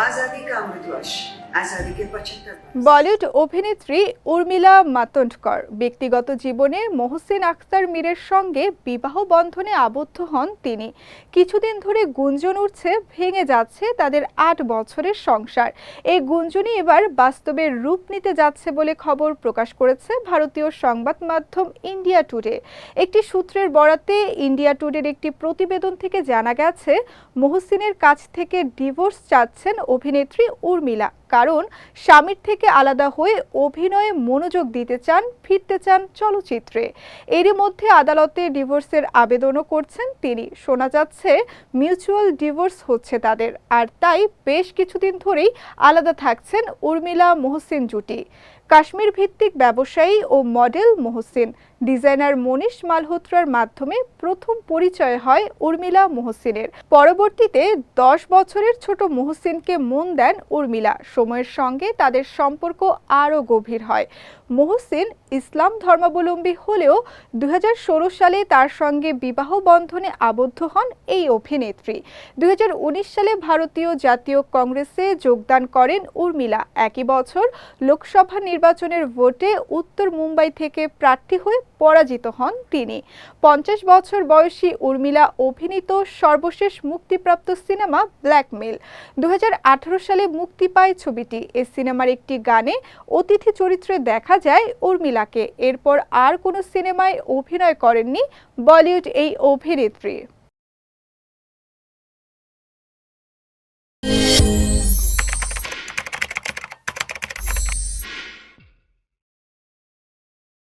आज़ादी का अमृत वर्ष বলিউড অভিনেত্রী উর্মিলা মাতন্ডকর ব্যক্তিগত জীবনে মহসিন আখতার মীরের সঙ্গে বিবাহ বন্ধনে আবদ্ধ হন তিনি। কিছুদিন ধরে গুঞ্জন উঠছে, ভেঙে যাচ্ছে তাদের আট বছরের সংসার। এই গুঞ্জনই এবার বাস্তবে রূপ নিতে যাচ্ছে বলে খবর প্রকাশ করেছে ভারতীয় সংবাদ মাধ্যম ইন্ডিয়া টুডে। একটি সূত্রের বরাতে ইন্ডিয়া টুডের একটি প্রতিবেদন থেকে জানা গেছে, মহসিনের কাছ থেকে ডিভোর্স চাচ্ছেন অভিনেত্রী উর্মিলা। কারণ স্বামীর থেকে আলাদা হয়ে অভিনয়ে মনোযোগ দিতে চান, ফিরতে চান চলচ্চিত্রে। এরই মধ্যে আদালতে ডিভোর্সের আবেদনও করছেন তিনি। শোনা যাচ্ছে, মিউচুয়াল ডিভোর্স হচ্ছে তাদের। আর তাই বেশ কিছুদিন ধরেই আলাদা থাকছেন উর্মিলা মোহসিন জুটি। কাশ্মীর ভিত্তিক ব্যবসায়ী ও মডেল মোহসিন। ডিজাইনার মনীষ মালহোত্রার মাধ্যমে প্রথম পরিচয় হয় উর্মিলা মোহসিনের। পরবর্তীতে দশ বছরের ছোট মোহসিনকে মন দেন উর্মিলা। সময়ের সঙ্গে তাদের সম্পর্ক আরও গভীর হয়। মোহসিন ইসলাম ধর্মাবলম্বী হলেও দুই হাজার ষোলো সালে তার সঙ্গে বিবাহ বন্ধনে আবদ্ধ হন এই অভিনেত্রী। দু হাজার উনিশ সালে ভারতীয় জাতীয় কংগ্রেসে যোগদান করেন উর্মিলা। একই বছর লোকসভা নির্বাচনের ভোটে উত্তর মুম্বাই থেকে প্রার্থী হয়ে পরাজিত হন তিনি। পঞ্চাশ বছর বয়সী উর্মিলা অভিনীত সর্বশেষ মুক্তিপ্রাপ্ত সিনেমা ব্ল্যাকমেল দু হাজার আঠারো সালে মুক্তি পায় ছবিটি। এ সিনেমার একটি গানে অতিথি চরিত্রে দেখা যায় উর্মিলাকে এরপর আর কোনো সিনেমায় অভিনয় করেননি বলিউড এই অভিনেত্রী।